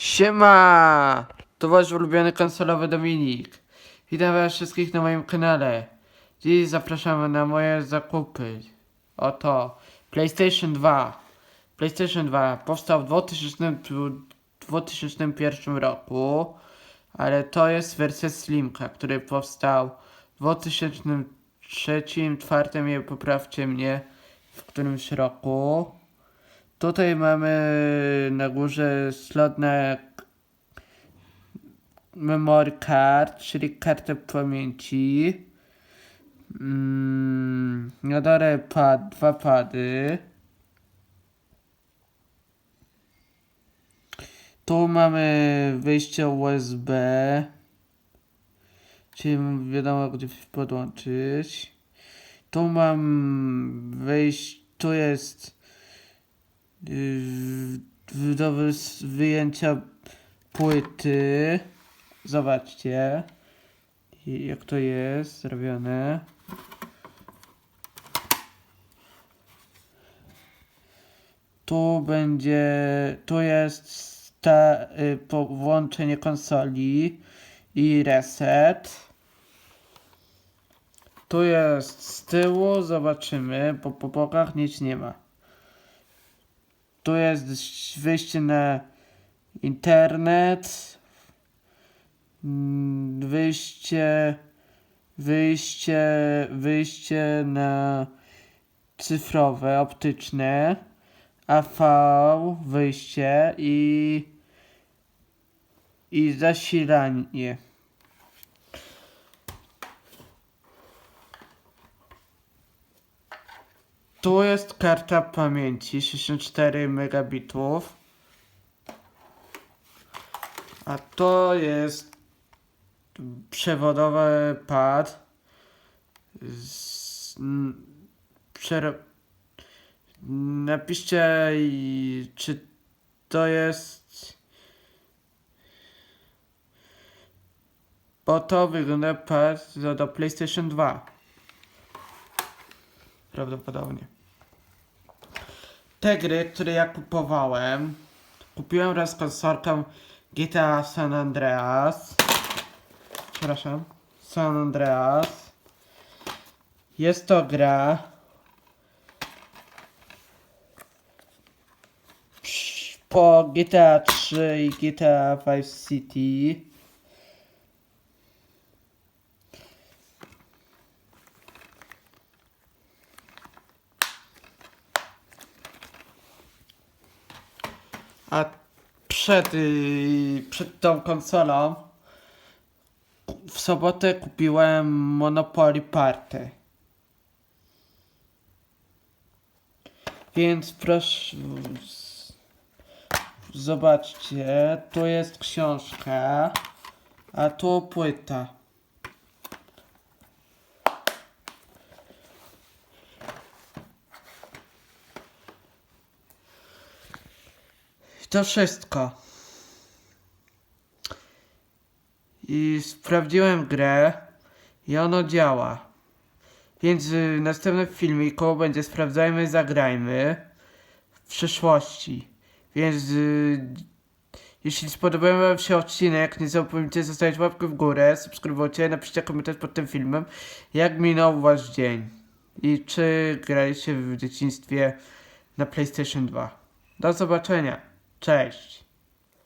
Siema! To wasz ulubiony konsolowy Dominik. Witam was wszystkich na moim kanale. Dziś zapraszamy na moje zakupy. Oto PlayStation 2. PlayStation 2 powstał w 2000, 2001 roku, ale to jest wersja Slimka, który powstał w 2003, 2004, nie poprawcie mnie, w którymś roku. Tutaj mamy na górze slot na memory card, czyli kartę pamięci. Mm, na dole pad, dwa pady. Tu mamy wyjście USB, czyli wiadomo gdzie podłączyć. Tu mam wyjść, tu jest Yy, do wys- wyjęcia płyty. Zobaczcie, jak to jest zrobione. Tu będzie, tu jest ta, y, po- włączenie konsoli i reset. Tu jest z tyłu, zobaczymy, po bokach nic nie ma. Tu jest wyjście na internet. Mm, Wyjście, wyjście, wyjście na cyfrowe, optyczne. AV, wyjście i, i zasilanie. Tu jest karta pamięci 64 megabitów. A to jest przewodowy pad. Z, przero- napiszcie, i- czy to jest. Bo to wygląda pad do, do PlayStation 2. Prawdopodobnie. Te gry, które ja kupowałem, kupiłem raz konsolkę GTA San Andreas. Przepraszam. San Andreas. Jest to gra. Po GTA 3 i GTA Vice City. A przed, yy, przed tą konsolą w sobotę kupiłem Monopoly Party. Więc proszę, zobaczcie, tu jest książka, a tu płyta. To wszystko. I sprawdziłem grę i ono działa. Więc y, w następnym filmiku będzie sprawdzajmy, zagrajmy w przyszłości. Więc y, jeśli spodobał wam się odcinek, nie zapomnijcie zostawić łapkę w górę, subskrybujcie, napiszcie komentarz pod tym filmem, jak minął wasz dzień. I czy graliście w dzieciństwie na PlayStation 2. Do zobaczenia. Cześć.